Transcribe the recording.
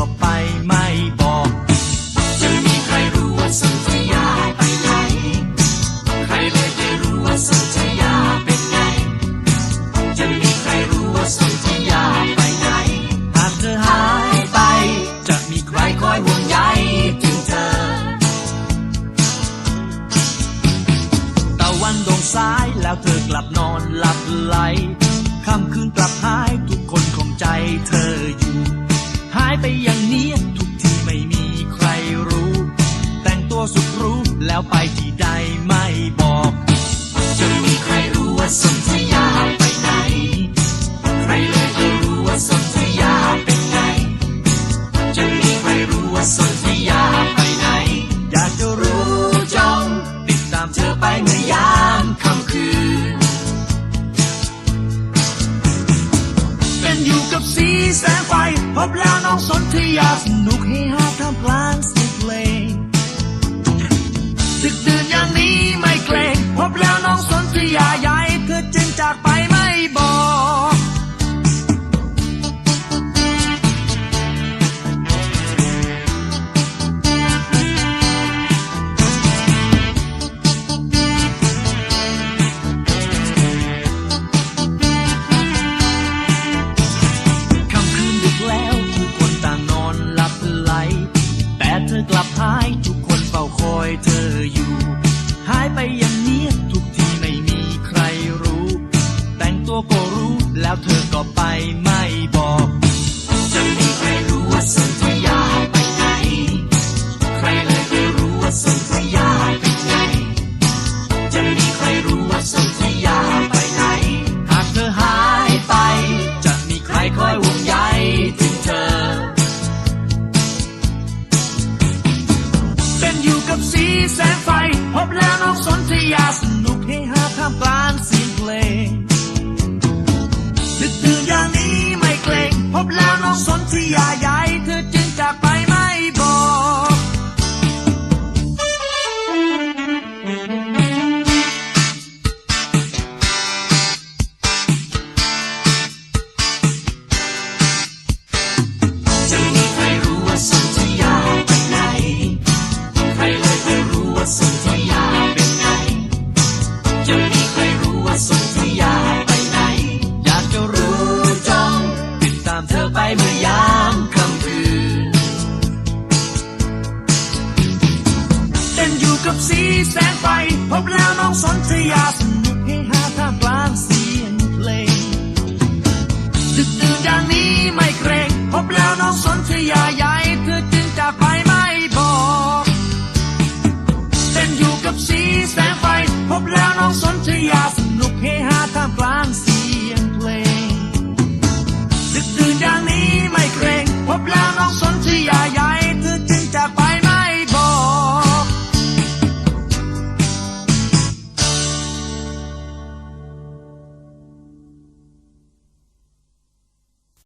ไม่บอกจะมีใครรู้ว่าสนธยาไปไหน ใครเลยจะรู้ว่าสนธยาเป็นไง จะมีใครรู้ว่าสนธยาไปไหน หากเธอหายไป จะมีใครคอยห่วงใยถึงเธอ ตะวันดวงซ้ายแล้วเธอกลับนอนหลับไหลค่ำคืนกลับหายทุกคนของใจเธออยู่ ไปอย่างนี้ ทุกที่ไม่มีใครรู้ แต่งตัวสุดรู้แล้วไปที่ องสนธยาสนุกเฮฮาท่ามกลางเสียงเพลงดึกดื่นอย่างนี้ไม่เกรงพบแล้ว ก็รู้ แล้วเธอก็ไปไม่บอก น้ กับสีแสงไฟ พบแล้วน้องสนธยา